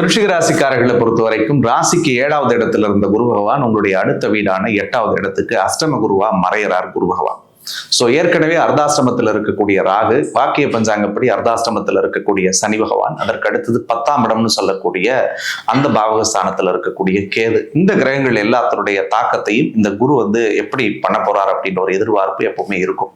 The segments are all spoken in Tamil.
விருஷிக ராசிக்காரர்களை பொறுத்த வரைக்கும் ராசிக்கு ஏழாவது இடத்துல இருந்த குரு பகவான் உங்களுடைய அடுத்த வீடான எட்டாவது இடத்துக்கு அஷ்டம குருவா மறையறார் குரு பகவான். ஸோ ஏற்கனவே அர்த்தாசிரமத்தில் இருக்கக்கூடிய ராகு வாக்கிய பஞ்சாங்கப்படி அர்த்தாசிரமத்தில் இருக்கக்கூடிய சனி பகவான் அதற்கு அடுத்தது பத்தாம் இடம்னு சொல்லக்கூடிய அந்த பாவகஸ்தானத்தில் இருக்கக்கூடிய கேது. இந்த கிரகங்கள் எல்லாத்தினுடைய தாக்கத்தையும் இந்த குரு வந்து எப்படி பண்ண போறார் அப்படின்ற ஒரு எதிர்பார்ப்பு எப்பவுமே இருக்கும்.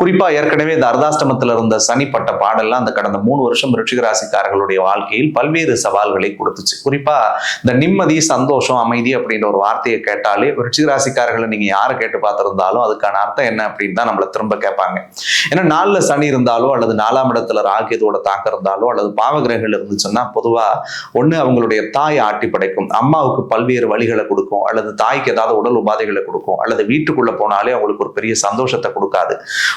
குறிப்பா ஏற்கனவே இந்த அர்த்தாஷ்டமத்தில் இருந்த சனி பட்ட பாடெல்லாம் அந்த கடந்த மூணு வருஷம் ரிஷிகராசிக்காரர்களுடைய வாழ்க்கையில் பல்வேறு சவால்களை கொடுத்துச்சு. குறிப்பா இந்த நிம்மதி சந்தோஷம் அமைதி அப்படின்ற ஒரு வார்த்தையை கேட்டாலே ரிஷிகராசிக்காரர்களை நீங்க யாரை கேட்டு பார்த்திருந்தாலும் அதுக்கான அர்த்தம் என்ன அப்படின்னு தான் நம்மளை திரும்ப கேட்பாங்க. ஏன்னா நாலுல சனி இருந்தாலோ அல்லது நாலாம் இடத்துல ராகியதோட தாக்கம் இருந்தாலோ அல்லது பாவகிரகங்கள் இருந்துச்சுன்னா பொதுவா ஒண்ணு அவங்களுடைய தாய் ஆட்டி படைக்கும். அம்மாவுக்கு பல்வேறு வழிகளை கொடுக்கும். அல்லது தாய்க்கு ஏதாவது உடல் உபாதைகளை கொடுக்கும். அல்லது வீட்டுக்குள்ள போனாலே அவங்களுக்கு ஒரு பெரிய சந்தோஷத்தை கொடுக்காது.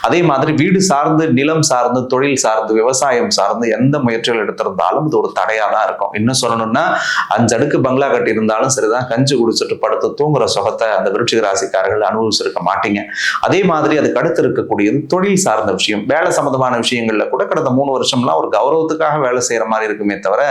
அதே மாதிரி வீடு சார்ந்து நிலம் சார்ந்து தொழில் சார்ந்து விவசாயம் சார்ந்து எந்த முயற்சிகள் எடுத்திருந்தாலும் இது ஒரு தடையா தான் இருக்கும். இன்னும் சொல்லணும்னா அஞ்சு அடுக்கு பங்களா கட்டி இருந்தாலும் சரிதான். கஞ்சி குடிச்சிட்டு படுத்து தூங்குற சுகத்தை அந்த விருட்சிக ராசிக்காரர்கள் அனுபவிச்சிருக்க மாட்டீங்க. அதே மாதிரி அதுக்கு அடுத்து இருக்கக்கூடியது தொழில் சார்ந்த விஷயம். வேலை சம்பந்தமான விஷயங்கள்ல கூட கடந்த மூணு வருஷம்லாம் ஒரு கௌரவத்துக்காக வேலை செய்யற மாதிரி இருக்குமே தவிர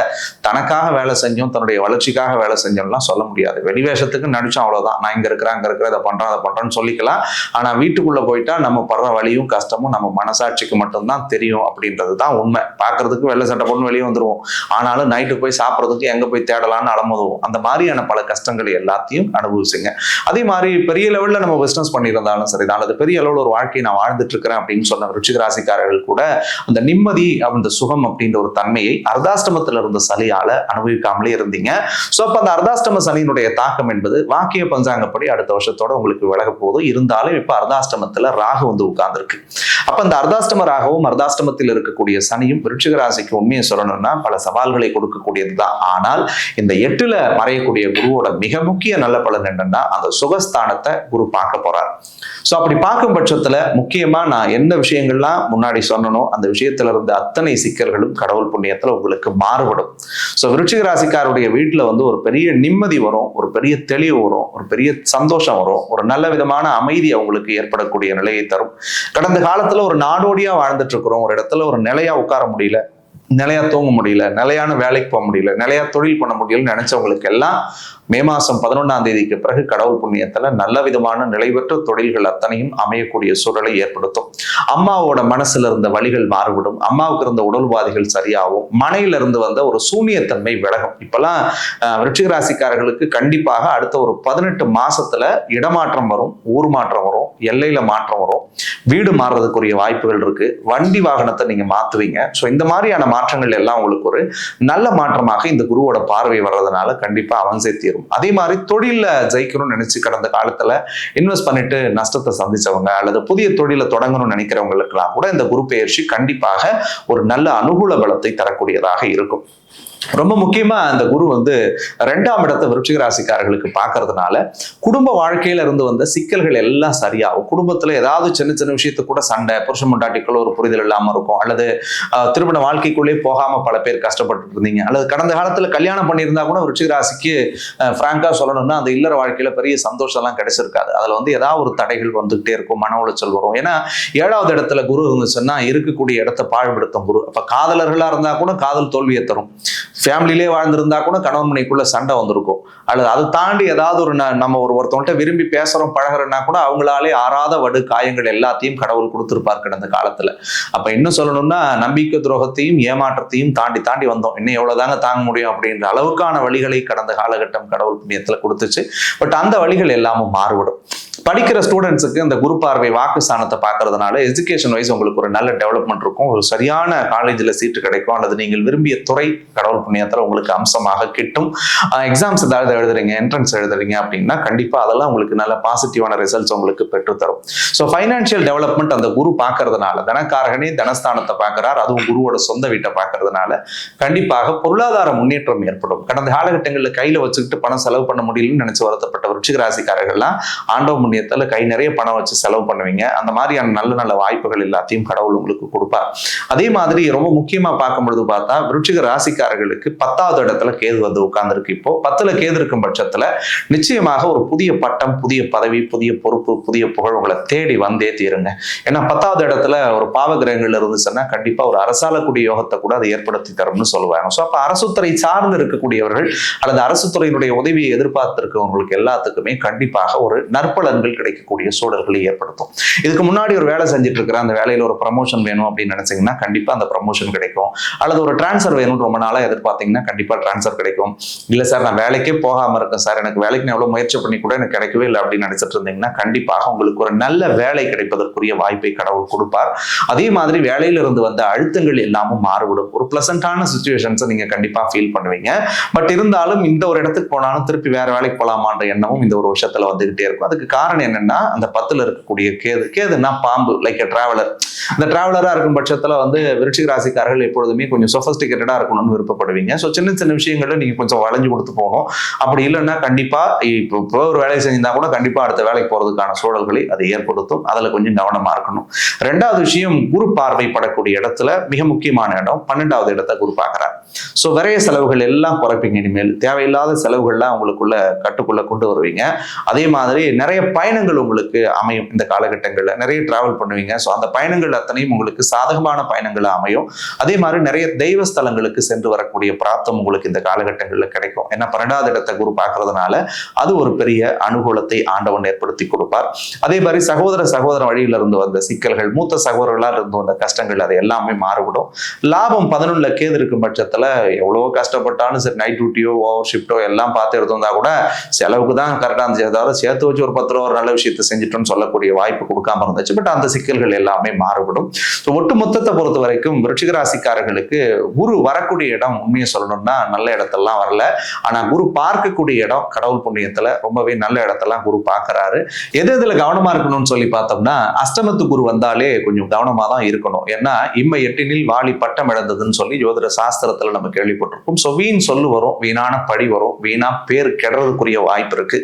தனக்காக வேலை செஞ்சோம் தன்னுடைய வளர்ச்சிக்காக வேலை செஞ்சோம்லாம் சொல்ல முடியாது. வெளிவேஷத்துக்கு நடிச்சோம் அவ்வளவுதான். நான் இங்க இருக்கிறேன் அங்க இருக்கிறேன் இதை பண்றேன் அதை பண்றேன்னு சொல்லிக்கலாம். ஆனா வீட்டுக்குள்ள போயிட்டா நம்ம படுற வழியும் கஷ்டமும் நம்ம மனசாட்சிக்கு மட்டும்தான் தெரியும் அப்படின்றது தான் உண்மை. பார்க்கறதுக்கு வெள்ளை சட்டை போட்டு வெளியே வந்துருவோம். ஆனாலும் நைட்டு போய் சாப்பிட்றதுக்கு எங்க போய் தேடலாம்னு அலமுதுவோம். அந்த மாதிரியான பல கஷ்டங்கள் எல்லாத்தையும் அனுபவிச்சுங்க. அதே மாதிரி பெரிய லெவல்ல நம்ம பிசினஸ் பண்ணியிருந்தாலும் சரிதான் அல்லது பெரிய அளவில் ஒரு வாழ்க்கையை நான் வாழ்ந்துட்டு இருக்கிறேன் அப்படின்னு சொன்ன ருச்சிகராசிக்காரர்கள் கூட அந்த நிம்மதி அந்த சுகம் அப்படின்ற ஒரு தன்மையை அர்தாஷ்டமத்தில் இருந்த சளியால அனுபவிக்காமலே இருந்தீங்க. ஸோ அப்போ அந்த அர்தாஷ்டம சனியினுடைய தாக்கம் என்பது வாக்கிய பஞ்சாங்கப்படி அடுத்த வருஷத்தோட உங்களுக்கு விலக போதும் இருந்தாலும் இப்போ அர்தாஷ்டமத்தில் ராகு வந்து உட்கார்ந்துருக்கு. அப்ப அந்த அர்தாஷ்டமராகவும் ராகவும் இருக்கக்கூடிய சனியும் விருட்சிக ராசிக்கு உண்மையை சொல்லணும்னா பல சவால்களை கொடுக்கக்கூடியது தான் ஆனால் இந்த எட்டுல மறையக்கூடிய குருவோட மிக முக்கிய நல்ல பலன் என்னன்னா அந்த சுகஸ்தானத்தை குரு பார்க்க போறார். ஸோ அப்படி பார்க்கும் பட்சத்துல முக்கியமா நான் என்ன விஷயங்கள்லாம் முன்னாடி சொன்னனோ அந்த விஷயத்துல இருந்த அத்தனை சிக்கல்களும் கடவுள் புண்ணியத்துல உங்களுக்கு மாறுபடும். ஸோ விருட்சிக ராசிக்காருடைய வீட்டுல வந்து ஒரு பெரிய நிம்மதி வரும் ஒரு பெரிய தெளிவு வரும் ஒரு பெரிய சந்தோஷம் வரும் ஒரு நல்ல விதமான அமைதி அவங்களுக்கு ஏற்படக்கூடிய நிலையை தரும். கடந்த காலத்துல ஒரு நாடோடியா வாழ்ந்துட்டு இருக்கிறோம். ஒரு இடத்துல ஒரு நிலையா உட்கார முடியல. நிலையா தூங்க முடியல நிலையான வேலைக்கு போக முடியல நிலையா தொழில் பண்ண முடியலன்னு நினைச்சவங்களுக்கு எல்லாம் மே மாசம் பதினொன்றாம் தேதிக்கு பிறகு கடவுள் புண்ணியத்துல நல்ல விதமான நிலைபெற்ற தொழில்கள் அத்தனையும் அமையக்கூடிய சூழலை ஏற்படுத்தும். அம்மாவோட மனசுல இருந்த வழிகள் மாறுபடும் அம்மாவுக்கு இருந்த உடல் உபாதைகள் சரியாகும். மனையில இருந்து வந்த ஒரு சூனியத்தன்மை விலகும். இப்பெல்லாம் அஹ், விருச்சிக ராசிக்காரர்களுக்கு கண்டிப்பாக அடுத்த ஒரு பதினெட்டு மாசத்துல இடமாற்றம் வரும் ஊர் மாற்றம் வரும் எல்லையில மாற்றம் வரும். வீடு மாறுறதுக்குரிய வாய்ப்புகள் இருக்கு. வண்டி வாகனத்தை நீங்க மாத்துவீங்க. ஸோ இந்த மாதிரியான மாற்றங்கள் எல்லாம் உங்களுக்கு ஒரு நல்ல மாற்றமாக இந்த குருவோட பார்வை வர்றதுனால கண்டிப்பா அவன் தீரும். அதே மாதிரி தொழில ஜெயிக்கணும்னு நினைச்சு கடந்த காலத்துல இன்வெஸ்ட் பண்ணிட்டு நஷ்டத்தை சந்திச்சவங்க அல்லது புதிய தொழிலை தொடங்கணும்னு நினைக்கிறவங்களுக்கெல்லாம் கூட இந்த குரு பெயர்ச்சி கண்டிப்பாக ஒரு நல்ல அனுகூல பலத்தை தரக்கூடியதாக இருக்கும். ரொம்ப முக்கியமா அந்த குரு வந்து ரெண்டாம் இடத்தை விருட்சிக ராசிக்காரர்களுக்கு பார்க்கறதுனால குடும்ப வாழ்க்கையில இருந்து வந்த சிக்கல்கள் எல்லாம் சரியாகும். குடும்பத்துல ஏதாவது சின்ன சின்ன விஷயத்து கூட சண்டை புருஷன் முண்டாட்டிக்குள்ள ஒரு புரிதல் இல்லாம இருக்கும். அல்லது திருமண வாழ்க்கைக்குள்ளே போகாம பல பேர் கஷ்டப்பட்டு இருந்தீங்க. அல்லது கடந்த காலத்துல கல்யாணம் பண்ணியிருந்தா கூட விருட்சிக ராசிக்கு பிராங்கா சொல்லணும்னா அந்த இல்லற வாழ்க்கையில பெரிய சந்தோஷம் எல்லாம் கிடைச்சிருக்காது. அதுல வந்து ஏதாவது ஒரு தடைகள் வந்துகிட்டே இருக்கும் மன உளைச்சல் வரும். ஏன்னா ஏழாவது இடத்துல குரு இருந்துச்சுன்னா இருக்கக்கூடிய இடத்தை பாழ்படுத்தும் குரு. அப்ப காதலர்களா இருந்தா கூட காதல் தோல்வியை தரும். ஃபேமிலியிலே வாழ்ந்திருந்தா கூட கணவன் மனைக்குள்ள சண்டை வந்திருக்கும். அல்லது அதை தாண்டி ஏதாவது ஒரு ந- நம்ம ஒரு ஒருத்தவங்கள்ட்ட விரும்பி பேசுறோம் பழகுறோம்னா கூட அவங்களாலே ஆறாத வடு காயங்கள் எல்லாத்தையும் கடவுள் கொடுத்துருப்பார் கடந்த காலத்துல. அப்ப இன்னும் சொல்லணும்னா நம்பிக்கை துரோகத்தையும் ஏமாற்றத்தையும் தாண்டி தாண்டி வந்தோம். இன்னும் எவ்வளவுதாங்க தாங்க முடியும் அப்படின்ற அளவுக்கான வழிகளை கடந்த காலகட்டம் கடவுள் புண்ணியத்துல கொடுத்துச்சு. பட் அந்த வழிகள் எல்லாமும் மாறுபடும். படிக்கிற ஸ்டூடெண்ட்ஸுக்கு இந்த குரு பார்வை வாக்கு ஸ்தானத்தை பார்க்கறதுனால எஜுகேஷன் வைஸ் உங்களுக்கு ஒரு நல்ல டெவலப்மெண்ட் இருக்கும். ஒரு சரியான காலேஜில் சீட்டு கிடைக்கும். அல்லது நீங்கள் விரும்பிய துறை கடவுள் புண்ணியத்தில் உங்களுக்கு அம்சமாக கிட்டும். எக்ஸாம்ஸ் ஏதாவது எழுதுறீங்க என்ட்ரன்ஸ் எழுதுறீங்க அப்படின்னா கண்டிப்பாக அதெல்லாம் உங்களுக்கு நல்ல பாசிட்டிவான ரிசல்ட்ஸ் உங்களுக்கு பெற்றுத்தரும். ஸோ ஃபைனான்சியல் டெவலப்மெண்ட் அந்த குரு பார்க்கறதுனால தனக்காரகனே தனஸ்தானத்தை பார்க்குறார் அதுவும் குருவோட சொந்த வீட்டை பார்க்கறதுனால கண்டிப்பாக பொருளாதார முன்னேற்றம் ஏற்படும். கடந்த காலகட்டங்களில் கையில் வச்சுக்கிட்டு பணம் செலவு பண்ண முடியலன்னு நினைச்சு வருத்தப்பட்ட விருச்சிக ராசிக்காரர்கள்லாம் ஆண்டவ புண்ணியத்துல கை நிறைய பணம் வச்சு செலவு பண்ணுவீங்க. அந்த மாதிரியான நல்ல நல்ல வாய்ப்புகள் எல்லாத்தையும் கடவுள் உங்களுக்கு கொடுப்பார். அதே மாதிரி ரொம்ப முக்கியமா பார்க்கும்பொழுது பார்த்தா விருச்சிக ராசிக்காரர்களுக்கு பத்தாவது இடத்துல கேது வந்து உட்கார்ந்துருக்கு இப்போ. பத்துல கேது இருக்கும் பட்சத்துல நிச்சயமாக ஒரு புதிய பட்டம் புதிய பதவி புதிய பொறுப்பு புதிய புகழ் உங்களை தேடி வந்தே தீருங்க. ஏன்னா பத்தாவது இடத்துல ஒரு பாவ கிரகங்கள் இருந்துச்சுன்னா கண்டிப்பா ஒரு அரசாலக்கூடிய யோகத்தை கூட அதை ஏற்படுத்தி தரும்னு சொல்லுவாங்க. ஸோ அப்ப அரசுத்துறை சார்ந்து இருக்கக்கூடியவர்கள் அல்லது அரசு துறையினுடைய உதவியை எதிர்பார்த்திருக்கவங்களுக்கு எல்லாத்துக்குமே கண்டிப்பாக ஒரு நற்பலன்கள் கிடைக்கக்கூடிய சூழல்களை ஏற்படுத்தும். இதுக்கு முன்னாடி ஒரு வேலை செஞ்சுட்டு இருக்கிற அந்த வேலையில ஒரு ப்ரமோஷன் வேணும் அப்படின்னு நினைச்சீங்கன்னா கண்டிப்பா அந்த ப்ரமோஷன் கிடைக்கும். அல்லது ஒரு டிரான்ஸ்ஃபர் வேணும்னு ரொம்ப நாளா பார்த்தீங்கன்னா கண்டிப்பா ட்ரான்ஸ்ஃபர் கிடைக்கும். இல்ல சார் நான் வேலைக்கே போகாம இருக்கேன் சார் எனக்கு வேலைக்கு நான் எவ்வளவு முயற்சி பண்ணி கூட எனக்கு கிடைக்கவே இல்லை அப்படின்னு நினைச்சிட்டு இருந்தீங்கன்னா கண்டிப்பாக உங்களுக்கு ஒரு நல்ல வேலை கிடைப்பதற்குரிய வாய்ப்பை கடவுள் கொடுப்பார். அதே மாதிரி வேலையில இருந்து வந்த அழுத்தங்கள் எல்லாமும் மாறுபடும் ஒரு பிளசண்டான சுச்சுவேஷன்ஸை நீங்க கண்டிப்பாக ஃபீல் பண்ணுவீங்க. பட் இருந்தாலும் இந்த ஒரு இடத்துக்கு போனாலும் திருப்பி வேற வேலைக்கு போகலாமான்ற எண்ணமும் இந்த ஒரு வருஷத்துல வந்துகிட்டே இருக்கும். அதுக்கு காரணம் என்னன்னா அந்த பத்துல இருக்கக்கூடிய கேது கேதுன்னா பாம்பு லைக் அ டிராவலர் அந்த டிராவலரா இருக்கும் பட்சத்தில் வந்து விருட்சிக ராசிக்காரர்கள் எப்பொழுதுமே கொஞ்சம் சொஃபஸ்டிகேட்டடாக இருக்கணும்னு விருப்பப்படுவீங்க. ஸோ சின்ன சின்ன விஷயங்களில் நீங்க கொஞ்சம் வளைஞ்சு கொடுத்து போகணும். அப்படி இல்லைன்னா கண்டிப்பாக இப்போ இப்போ ஒரு வேலை செஞ்சிருந்தா கூட கண்டிப்பா அடுத்த வேலைக்கு போறதுக்கான சூழல்களை அதை ஏற்படுத்தும். அதில் கொஞ்சம் கவனமாக இருக்கணும். ரெண்டாவது விஷயம் குரு பார்வைப்படக்கூடிய இடத்துல மிக முக்கியமான இடம் பன்னெண்டாவது இடத்தை குரு பார்க்குறாரு. ஸோ விரைய செலவுகள் எல்லாம் குறைப்பீங்க இனிமேல். தேவையில்லாத செலவுகள்லாம் உங்களுக்குள்ள கட்டுக்குள்ள கொண்டு வருவீங்க. அதே மாதிரி நிறைய பயணங்கள் உங்களுக்கு அமையும் இந்த காலகட்டங்களில். நிறைய டிராவல் பண்ணுவீங்க. ஸோ அந்த பயணங்கள் அத்தனையும் உங்களுக்கு சாதகமான பயணங்களாக அமையும். அதே மாதிரி நிறைய தெய்வ ஸ்தலங்களுக்கு சென்று வரக்கூடிய பிராப்தம் உங்களுக்கு இந்த காலகட்டங்களில் கிடைக்கும். ஏன்னா பன்னெண்டாவது இடத்தை குரு பார்க்கறதுனால அது ஒரு பெரிய அனுகூலத்தை ஆண்டவன் ஏற்படுத்தி கொடுப்பார். அதே மாதிரி சகோதர சகோதர வழியில இருந்து வந்த சிக்கல்கள் மூத்த சகோதரர்களால் இருந்து வந்த கஷ்டங்கள் அது எல்லாமே மாறுபடும். லாபம் பதினொன்னுல கேது இருக்கும் பட்சத்துல எவ்வளவோ கஷ்டப்பட்டாலும் சரி நைட் டியூட்டியோ ஓவர் ஷிஃப்டோ எல்லாம் பார்த்து எடுத்திருந்தா கூட செலவுக்கு தான் கரெக்டாக இருந்துச்சு. அதாவது சேர்த்து வச்சு ஒரு பத்து ரூபா ஒரு நல்ல விஷயத்தை செஞ்சிட்டோம்னு சொல்லக்கூடிய வாய்ப்பு கொடுக்காம இருந்துச்சு. பட் அந்த சிக்கல்கள் எல்லாமே மாறுபடும். ஸோ ஒட்டு மொத்தத்தை பொறுத்த வரைக்கும் விருச்சிக குரு வரக்கூடிய இடம் உண்மையை சொல்லணும்னா நல்ல இடத்தெல்லாம் வரல. ஆனா குரு பார்க்கக்கூடிய இடம் கடவுள் புண்ணியத்துல ரொம்பவே நல்ல இடத்தெல்லாம் குரு பார்க்குறாரு. எது எதுல கவனமா இருக்கணும்னு சொல்லி பார்த்தோம்னா அஷ்டமத்து குரு வந்தாலே கொஞ்சம் கவனமாக தான் இருக்கணும். ஏன்னா இம்மை எட்டினில் வாலி பட்டம் இழந்ததுன்னு சொல்லி ஜோதிட சாஸ்திரத்துல நம்ம கேள்விப்பட்டிருக்கோம் ஸோ வீண் சொல்லு வரும் வீணான படி வரும் வீணா பேர் கெடுறதுக்குரிய வாய்ப்பு இருக்கு.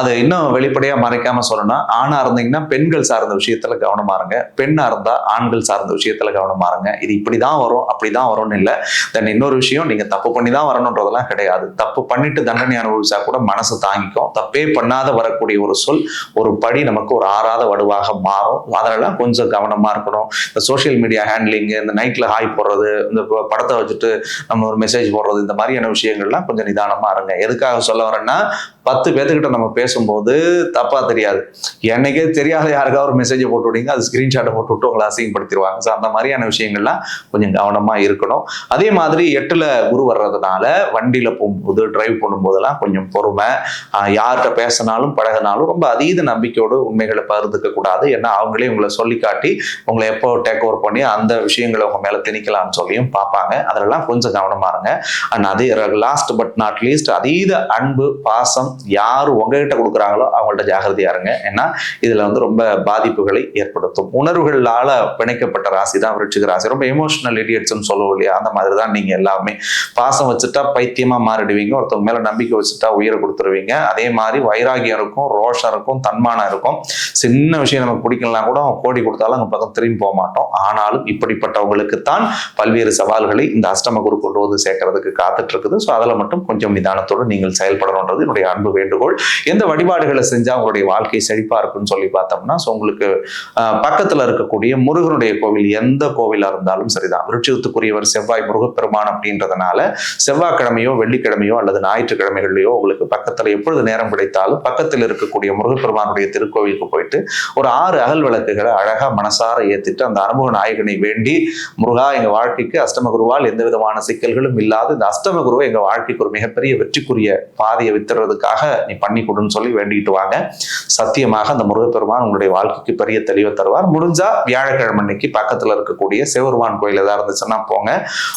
அது இன்னும் வெளிப்படையா மறைக்காம சொல்லணும்னா ஆணா இருந்தீங்கன்னா பெண்கள் சார்ந்த விஷயத்துல கவனமா இருங்க. பெண்ணா இருந்தா ஆண்கள் சார்ந்த விஷயத்துல கவனமா இருங்க. இது இப்படிதான் வரும் அப்படிதான் வரும்னு இல்லை. தென் இன்னொரு விஷயம் நீங்க தப்பு பண்ணி தான் வரணுன்றதெல்லாம் கிடையாது. தப்பு பண்ணிட்டு தண்டனை அனுபவிச்சா கூட மனசு தாங்கிக்கும். தப்பே பண்ணாத வரக்கூடிய ஒரு சொல் ஒரு படி நமக்கு ஒரு ஆறாத வடுவாக மாறும். அதெல்லாம் கொஞ்சம் கவனமா இருக்கணும். இந்த சோஷியல் மீடியா ஹேண்ட்லிங் இந்த நைட்ல ஹாய் போடுறது இந்த படத்தை வச்சுட்டு நம்ம ஒரு மெசேஜ் போடுறது இந்த மாதிரியான விஷயங்கள்லாம் கொஞ்சம் நிதானமா இருங்க. எதுக்காக சொல்ல வரேன்னா பத்து பேர்த்துக்கிட்ட நம்ம பேசும்போது தப்பா தெரியாது. என்னைக்கே தெரியாத யாருக்காவது ஒரு மெசேஜ் போட்டு விடுங்க அது ஸ்கிரீன்ஷாட்டை போட்டு விட்டு உங்களை அசிங்கப்படுத்திடுவாங்க. ஸோ அந்த மாதிரியான விஷயங்கள்லாம் கொஞ்சம் கவனமா இருக்கணும். அதே மாதிரி எட்டுல குரு வர்றதுனால வண்டியில் போகும்போது டிரைவ் பண்ணும்போதெல்லாம் கொஞ்சம் பொறுமை. யார்கிட்ட பேசினாலும் பழகினாலும் ரொம்ப அதீத நம்பிக்கையோடு உண்மைகளை பகிர்ந்துக்க கூடாது. ஏன்னா அவங்களே உங்களை சொல்லி காட்டி உங்களை எப்போ டேக் ஓவர் பண்ணி அந்த விஷயங்களை உங்க மேலே திணிக்கலாம்னு சொல்லியும் பார்ப்பாங்க. அதெல்லாம் கொஞ்சம் கவனமா இருங்க. அண்ட் அதே லாஸ்ட் பட் நாட் லீஸ்ட் அதீத அன்பு பாசம் யார் உங்ககிட்ட கொடுக்குறாங்களோ அவங்கள்ட்ட ஜாகிரதையா இருங்க. ஏன்னா இதில் வந்து ரொம்ப பாதிப்புகளை ஏற்படுத்தும். உணர்வுகளால் பிணைக்கப்பட்ட ராசி தான் விருட்சிக ராசி. ரொம்ப எமோஷனல் இடியட்ஸ்னு சொல்லுவோம் இல்லையா? அந்த மாதிரி தான் நீங்கள் எல்லாமே பாசம் வச்சுட்டா பைத்தியமா மாறிடுவீங்க. ஒருத்தவங்க மேல நம்பிக்கை வச்சுட்டா உயிரை கொடுத்துருவீங்க. அதே மாதிரி வைராகியம் இருக்கும் ரோஷம் இருக்கும் தன்மானம் இருக்கும். சின்ன விஷயம் நமக்கு பிடிக்கலாம் கூட கோடி கொடுத்தாலும் அங்க பக்கம் திரும்பி போக மாட்டோம். ஆனாலும் இப்படிப்பட்டவங்களுக்கு தான் பல்வேறு சவால்களை இந்த அஷ்டம குரு கொண்டு வந்து சேர்க்கறதுக்கு காத்துட்டு இருக்குது ஸோ அதில் மட்டும் கொஞ்சம் நிதானத்தோடு நீங்கள் செயல்படணுன்றது என்னுடைய அன்பு வேண்டுகோள். எந்த வழிபாடுகளை செஞ்சா உங்களுடைய வாழ்க்கை செழிப்பா இருக்குன்னு சொல்லி பார்த்தோம்னா ஸோ உங்களுக்கு பக்கத்தில் பக்கத்துல இருக்கக்கூடிய முருகனுடைய கோவில் எந்த கோவிலா இருந்தாலும் சரிதான். விருட்சத்துக்குரியவர் செவ்வாய் முருகப்பெருமான் அப்படின்றதுனால செவ்வாய்க்கிழமையோ வெள்ளிக்கிழமையோ அல்லது ஞாயிற்றுக்கிழமைகள்லையோ உங்களுக்கு பக்கத்தில் எப்பொழுது நேரம் கிடைத்தாலும் பக்கத்தில் இருக்கக்கூடிய முருகப்பெருமானுடைய திருக்கோவிலுக்கு போயிட்டு ஒரு ஆறு அகல் விளக்குகளை அழகா மனசார ஏற்றிட்டு அந்த அனுபவ நாயகனை வேண்டி முருகா எங்க வாழ்க்கைக்கு அஷ்டம குருவால் எந்த விதமான சிக்கல்களும் இல்லாத இந்த அஷ்டம குருவை எங்க வாழ்க்கைக்கு ஒரு மிகப்பெரிய வெற்றிக்குரிய பாதையை வித்துறதுக்காக நீ பண்ணி கொடுன்னு சொல்லி வேண்டிட்டு வாங்க. சத்தியமாக அந்த முருகப்பெருமான் உங்களுடைய வாழ்க்கைக்கு பெரிய தெளிவை தருவார். முடிஞ்சா வியாழக்கிழமை அன்னைக்கு பக்கத்தில் இருக்கக்கூடிய சிவருமான் கோயில் ஏதாவது இருந்துச்சுன்னா போங்க.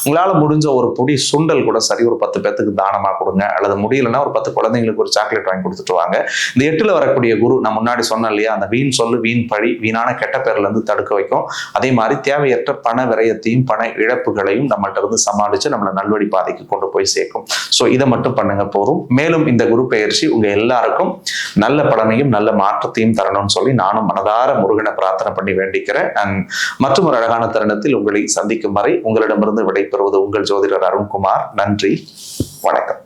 உங்களால் முடிஞ்ச ஒரு பொடி சுண்டல் கூட சரி ஒரு பத்து பேத்துக்கு தானமா கொடுங்க. அல்லது முடியலன்னா ஒரு பத்து குழந்தைங்களுக்கு ஒரு சாக்லேட் வாங்கி கொடுத்துட்டு வாங்க. இந்த எட்டுல வரக்கூடிய குரு நான் முன்னாடி சொன்னேன் இல்லையா அந்த வீண் சொல்லு வீண் பழி வீணான கெட்ட பேர்ல இருந்து தடுக்க வைக்கும். அதே மாதிரி தேவையற்ற பண விரயத்தையும் பண இழப்புகளையும் நம்மள்ட்ட இருந்து சமாளிச்சு நம்மளை நல்வழி பாதைக்கு கொண்டு போய் சேர்க்கும். ஸோ இதை மட்டும் பண்ணுங்க போதும். மேலும் இந்த குரு பயிற்சி உங்கள் எல்லாருக்கும் நல்ல பலனையும் நல்ல மாற்றத்தையும் தரணும்னு சொல்லி நானும் மனதார முருகனை பிரார்த்தனை பண்ணி வேண்டிக்கிறேன். மற்றும் ஒரு அழகான தருணத்தில் உங்களை சந்திக்கும் வரை உங்களிடமிருந்து விடைபெறுவது உங்கள் ஜோதிடர் அருண்குமார். நன்றி. வணக்கம்.